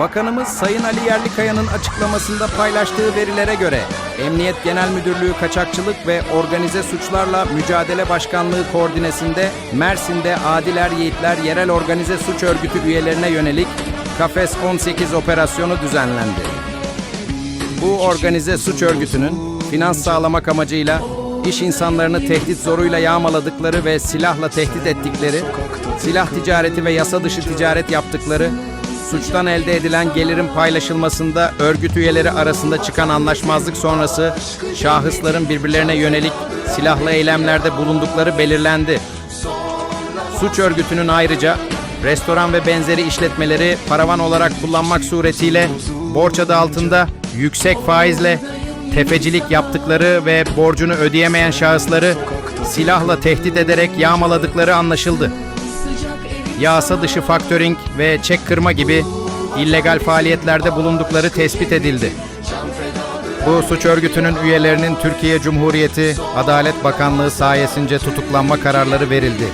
Bakanımız Sayın Ali Yerlikaya'nın açıklamasında paylaştığı verilere göre Emniyet Genel Müdürlüğü Kaçakçılık ve Organize Suçlarla Mücadele Başkanlığı koordinesinde Mersin'de Adiler Yiğitler Yerel Organize Suç Örgütü üyelerine yönelik Kafes 18 operasyonu düzenlendi. Bu organize suç örgütünün finans sağlamak amacıyla iş insanlarını tehdit zoruyla yağmaladıkları ve silahla tehdit ettikleri, silah ticareti ve yasa dışı ticaret yaptıkları, suçtan elde edilen gelirin paylaşılmasında örgüt üyeleri arasında çıkan anlaşmazlık sonrası şahısların birbirlerine yönelik silahlı eylemlerde bulundukları belirlendi. Suç örgütünün ayrıca restoran ve benzeri işletmeleri paravan olarak kullanmak suretiyle borç adı altında yüksek faizle tefecilik yaptıkları ve borcunu ödeyemeyen şahısları silahla tehdit ederek yağmaladıkları anlaşıldı. Yasa dışı faktörink ve çek kırma gibi illegal faaliyetlerde bulundukları tespit edildi. Bu suç örgütünün üyelerinin Türkiye Cumhuriyeti Adalet Bakanlığı sayesince tutuklanma kararları verildi.